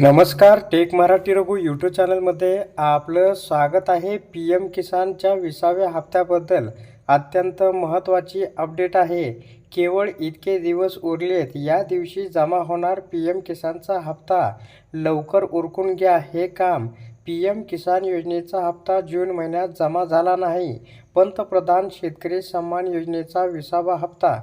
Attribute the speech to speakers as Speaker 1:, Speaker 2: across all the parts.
Speaker 1: नमस्कार take Marathi Raghu YouTube चॅनलमध्ये आपलं स्वागत आहे. पी एम किसानच्या विसाव्या हप्त्याबद्दल अत्यंत महत्त्वाची अपडेट आहे. केवळ इतके दिवस उरलेत या दिवशी जमा होणार पी एम किसानचा हप्ता लवकर उरकून घ्या हे काम पी एम किसान योजनेचा हप्ता जून महिन्यात जमा झाला नाही. पंतप्रधान शेतकरी सन्मान योजनेचा विसावा हप्ता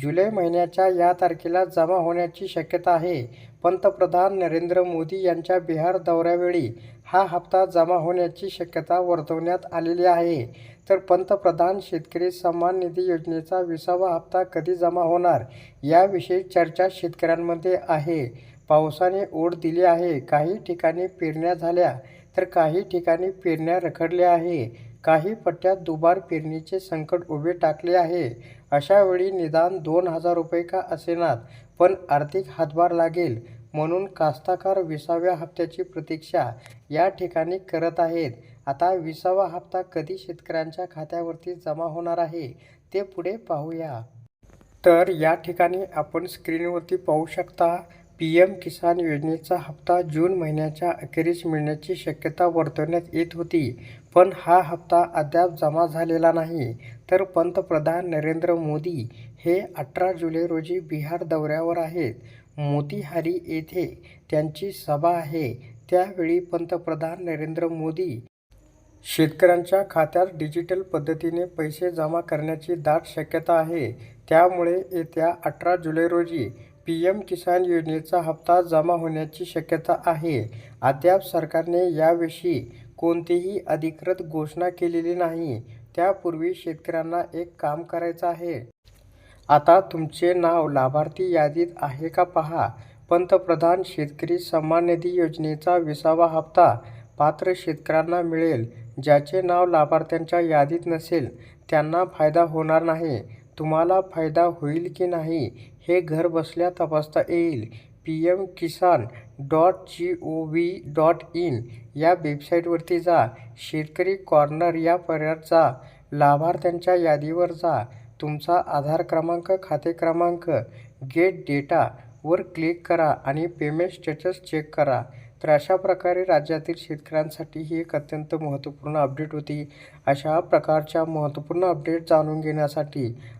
Speaker 1: जुलै महिन्याच्या या तारखेला जमा होण्याची शक्यता आहे. पंतप्रधान नरेंद्र मोदी यांच्या बिहार दौऱ्यावेळी हा हप्ता जमा होण्याची शक्यता वर्तवण्यात आलेली आहे. तर पंतप्रधान शेतकरी सन्मान निधी योजनेचा विसावा हप्ता कधी जमा होणार याविषयी चर्चा शेतकऱ्यांमध्ये आहे. पावसाने ओढ दिली आहे. काही ठिकाणी पेरण्या झाल्या तर काही ठिकाणी पेरण्या रखडल्या आहे. काही पट्ट्यात दुबार पेरणीचे संकट उभे टाकले आहे. अशा वेळी निदान दोन हजार रुपये का असेनात पण आर्थिक हातभार लागेल म्हणून कास्ताकार विसाव्या हप्त्याची प्रतीक्षा या ठिकाणी करत आहेत. आता विसावा हप्ता कधी शेतकऱ्यांच्या खात्यावरती जमा होणार आहे ते पुढे पाहूया. तर या ठिकाणी आपण स्क्रीनवरती पाहू शकता पी एम किसान योजनेचा हप्ता जून महिन्याच्या अखेरीस मिळण्याची शक्यता वर्तवण्यात येत होती. पण हा हप्ता अद्याप जमा झालेला नाही. तर पंतप्रधान नरेंद्र मोदी हे अठरा जुलै रोजी बिहार दौऱ्यावर आहेत. मोतीहारी येथे त्यांची सभा आहे. त्यावेळी पंतप्रधान नरेंद्र मोदी शेतकऱ्यांच्या खात्यात डिजिटल पद्धतीने पैसे जमा करण्याची दाट शक्यता आहे. त्यामुळे येत्या अठरा जुलै रोजी पी एम किसान योजनेचा हप्ता जमा होण्याची शक्यता आहे. अद्याप सरकारने याविषयी कोणतीही अधिकृत घोषणा केलेली नाही. त्यापूर्वी शेतकऱ्यांना एक काम करायचं आहे. आता तुमचे नाव लाभार्थी यादीत आहे का पहा. पंतप्रधान शेतकरी सन्मान निधी योजनेचा विसावा हप्ता पात्र शेतकऱ्यांना मिळेल. ज्याचे नाव लाभार्थ्यांच्या यादीत नसेल त्यांना फायदा होणार नाही. तुम्हाला फायदा होईल की नाही हे घर बसल्या तपासता येईल. P M Kisan dot G O V dot in या वेबसाईटवरती जा. शेतकरी कॉर्नर या पर्यायात जा. लाभार्थ्यांच्या यादीवर जा. तुमचा आधार क्रमांक खाते क्रमांक गेट डेटा वर क्लिक करा आणि पेमेंट स्टेटस चेक करा. तर अशा प्रकारे राज्यातील शेतकऱ्यांसाठी ही एक अत्यंत महत्त्वपूर्ण अपडेट होती. अशा प्रकारच्या महत्त्वपूर्ण अपडेट जाणून घेण्यासाठी